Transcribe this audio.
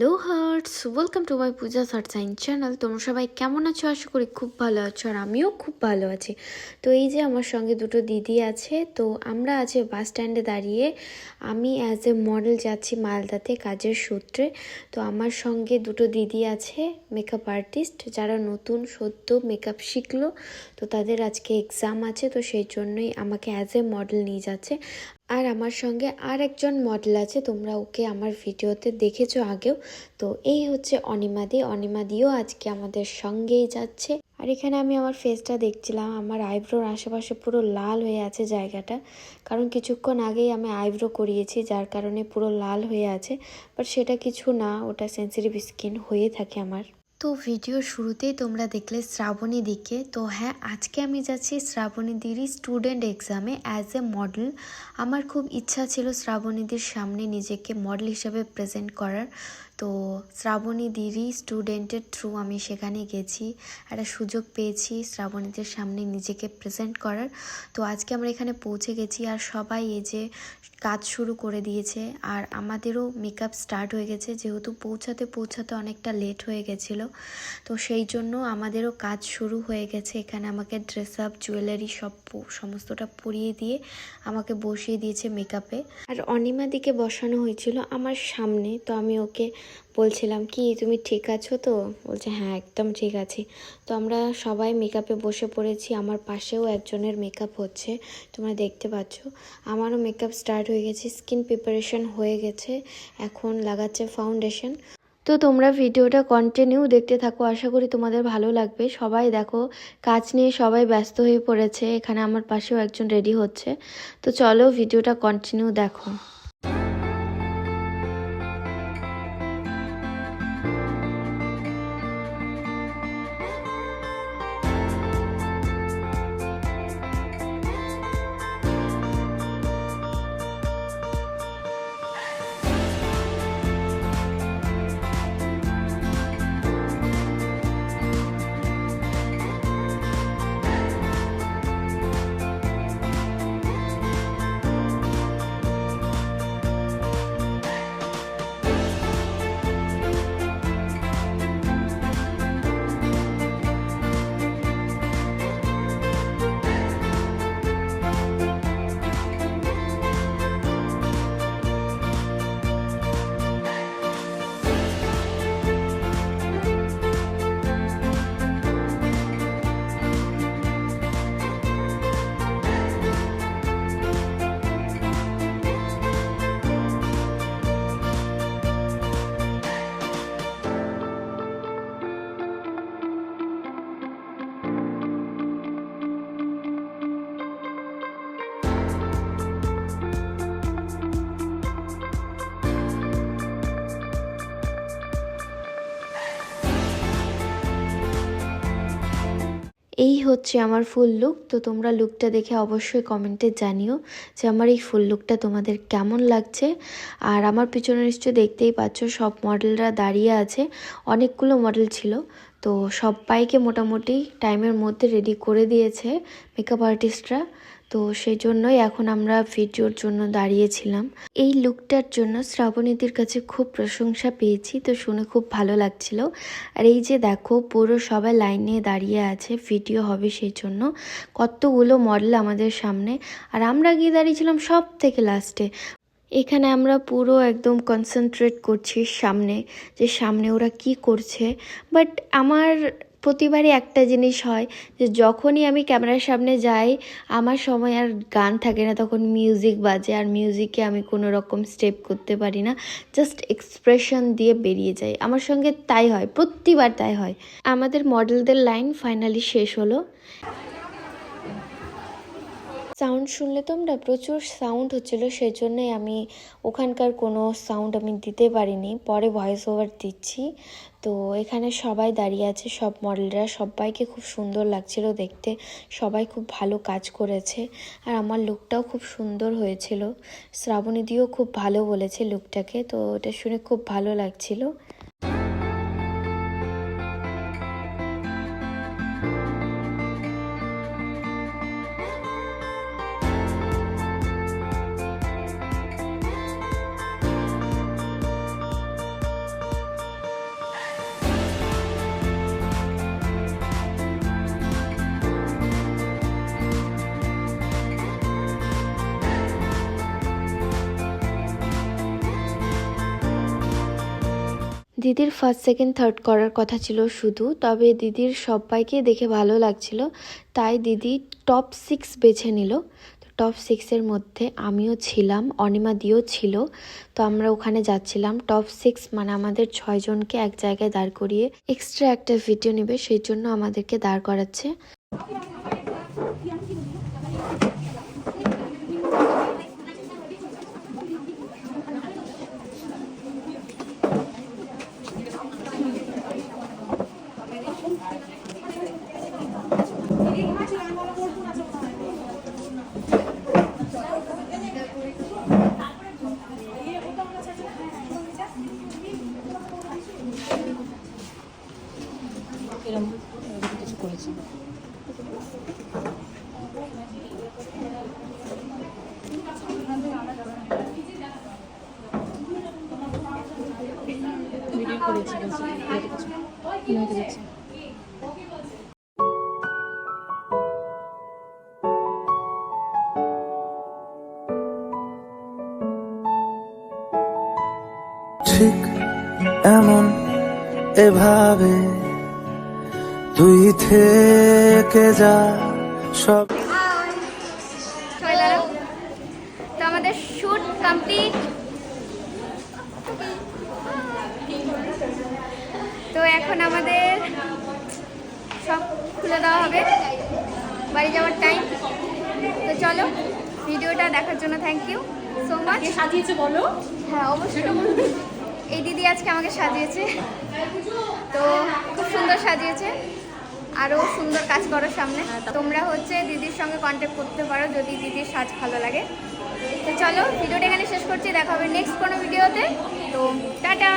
Hello hearts welcome to my Puja Sain channel তোমরা সবাই কেমন আছো? আশা করি খুব ভালো আছো আর আমিও খুব ভালো আছি। তো এই যে আমার সঙ্গে দুটো দিদি আছে, তো আমরা আছে বাস স্ট্যান্ডে দাঁড়িয়ে আমি অ্যাজ এ মডেল যাচ্ছি মালদাতে কাজের সূত্রে। তো আমার সঙ্গে দুটো দিদি আছে মেকআপ আর্টিস্ট যারা নতুন সদ্য মেকআপ শিখলো। তো তাদের আজকে এক্সাম আছে, তো সেই জন্যই আমাকে অ্যাজ এ মডেল নিয়ে যাচ্ছে। আর আমার সঙ্গে আর একজন মডেল আছে, তোমরা ওকে আমার ভিডিওতে দেখেছ আগেও। তো এই হচ্ছে অনিমাদি অনিমাদিও আজকে আমাদের সঙ্গেই যাচ্ছে। আর এখানে আমি আমার ফেসটা দেখছিলাম, আমার আইব্রোর আশেপাশে পুরো লাল হয়ে আছে জায়গাটা। কারণ কিছুক্ষণ আগেই আমি আইব্রো করিয়েছি, যার কারণে পুরো লাল হয়ে আছে। বাট সেটা কিছু না, ওটা সেন্সিটিভ স্কিন হয়ে থাকে আমার। তো ভিডিও শুরুতেই তোমরা দেখলে শ্রাবণী দিকে। তো হ্যাঁ আজকে আমি যাচ্ছি শ্রাবণীদিরই স্টুডেন্ট এক্সামে অ্যাজ এ মডেল আমার খুব ইচ্ছা ছিল শ্রাবণীদের সামনে নিজেকে মডেল হিসেবে প্রেজেন্ট করার। তো শ্রাবণী দিরই স্টুডেন্টের থ্রু আমি সেখানে গেছি, একটা সুযোগ পেয়েছি শ্রাবণীদের সামনে নিজেকে প্রেজেন্ট করার। তো আজকে আমরা এখানে পৌঁছে গেছি আর সবাই এই যে কাজ শুরু করে দিয়েছে আর আমাদেরও মেকআপ স্টার্ট হয়ে গেছে, যেহেতু পৌঁছাতে পৌঁছাতে অনেকটা লেট হয়ে গেছিল। তো সেই জন্য আমাদেরও কাজ শুরু হয়ে গেছে, এখানে আমাকে ড্রেস আপ জুয়েলারি সব সমস্তটা পরিয়ে দিয়ে আমাকে বসিয়ে দিয়েছে মেকআপে আর অনিমা দিকে বসানো হয়েছিল আমার সামনে, তো আমি ওকে বলছিলাম, কি তুমি ঠিক আছো তো? বলছে হ্যাঁ একদম ঠিক আছি। তো আমরা সবাই মেকআপে বসে পড়েছি, আমার পাশেও একজনের মেকআপ হচ্ছে, তোমরা দেখতে পাচ্ছ। আমারও মেকআপ স্টার্ট হয়ে গেছে স্কিন প্রিপারেশন হয়ে গেছে, এখন লাগাচ্ছে ফাউন্ডেশন তো তোমরা ভিডিওটা কন্টিনিউ দেখতে থাকো, আশা করি তোমাদের ভালো লাগবে। সবাই দেখো, কাজ নিয়ে সবাই ব্যস্ত হয়ে পড়েছে, এখানে আমার পাশেও একজন রেডি হচ্ছে। তো চলো, ভিডিওটা কন্টিনিউ দেখো। এই হচ্ছে আমার ফুল লুক। তো তোমরা লুকটা দেখে অবশ্যই কমেন্টে জানিও যে আমার এই ফুল লুকটা তোমাদের কেমন লাগছে। আর আমার পিছনে নিশ্চয় দেখতেই পাচ্ছ, সব মডেলরা দাঁড়িয়ে আছে। অনেকগুলো মডেল ছিল। তো সবাইকে মোটামুটি টাইমের মধ্যে রেডি করে দিয়েছে মেকআপ আর্টিস্টরা তো সেই জন্যই এখন আমরা ভিডিওর জন্য দাঁড়িয়েছিলাম। এই লুকটার জন্য শ্রাবণীদের কাছে খুব প্রশংসা পেয়েছি, তো শুনে খুব ভালো লাগছিল। আর এই যে দেখো, পুরো সবাই লাইনে দাঁড়িয়ে আছে ভিডিও হবে সেই জন্য। কতগুলো মডেল আমাদের সামনে। আর আমরা গিয়ে দাঁড়িয়েছিলাম সব থেকে লাস্টে এখানে আমরা পুরো একদম কনসেন্ট্রেট করছি সামনে, যে সামনে ওরা কি করছে। বাট আমার প্রতিবারই একটা জিনিস হয় যে যখনই আমি ক্যামেরার সামনে যাই, আমার সময় আর গান থাকে না, তখন মিউজিক বাজে। আর মিউজিকে আমি কোনো রকম স্টেপ করতে পারি না জাস্ট এক্সপ্রেশন দিয়ে বেরিয়ে যাই। আমার সঙ্গে তাই হয়, প্রতিবার তাই হয়। আমাদের মডেলদের লাইন ফাইনালি শেষ হলো। সাউন্ড শুনলে তোমরা প্রচুর সাউন্ড হচ্ছিল সেই জন্যই আমি ওখানকার কোনো সাউন্ড আমি দিতে পারিনি। পরে ভয়েস ওভার দিচ্ছি। তো এখানে সবাই দাঁড়িয়ে আছে, সব মডেলরা সবাইকে খুব সুন্দর লাগছিল দেখতে। সবাই খুব ভালো কাজ করেছে। আর আমার লুকটাও খুব সুন্দর হয়েছিল। শ্রাবণীদিও খুব ভালো বলেছে লুকটাকে তো এটা শুনে খুব ভালো লাগছিল। দিদির ফার্স্ট সেকেন্ড থার্ড করার কথা ছিল শুধু, তবে দিদির সবাইকে দেখে ভালো লাগছিল, তাই দিদি টপ সিক্স বেছে নিল। টপ সিক্সের মধ্যে আমিও ছিলাম, অনিমা দিও ছিল। তো আমরা ওখানে যাচ্ছিলাম টপ সিক্স মানে আমাদের ছয়জনকে এক জায়গায় দাঁড় করিয়ে এক্সট্রা একটা ভিডিও নেবে, সেই জন্য আমাদেরকে দাঁড় করাচ্ছে। এরকম কিছু করেছি। ঠিক এমন এভাবে তুই থেকে যা সব তো আমাদের শুট কমপ্লিট তো এখন আমাদের সব খুলে দেওয়া হবে। বাড়ি যাওয়ার টাইম তো চলো ভিডিওটা দেখার জন্য থ্যাংক ইউ সো মাচ সাজিয়েছে বলো। হ্যাঁ অবশ্যই। এই দিদি আজকে আমাকে সাজিয়েছে। তো খুব সুন্দর সাজিয়েছে। আরও সুন্দর কাজ করো সামনে। তোমরা হচ্ছে দিদির সঙ্গে কন্ট্যাক্ট করতে পারো যদি দিদির সাজ ভালো লাগে। তো চলো, ভিডিওটা এখানে শেষ করছি, দেখা হবে নেক্সট কোনো ভিডিওতে। তো টাটা!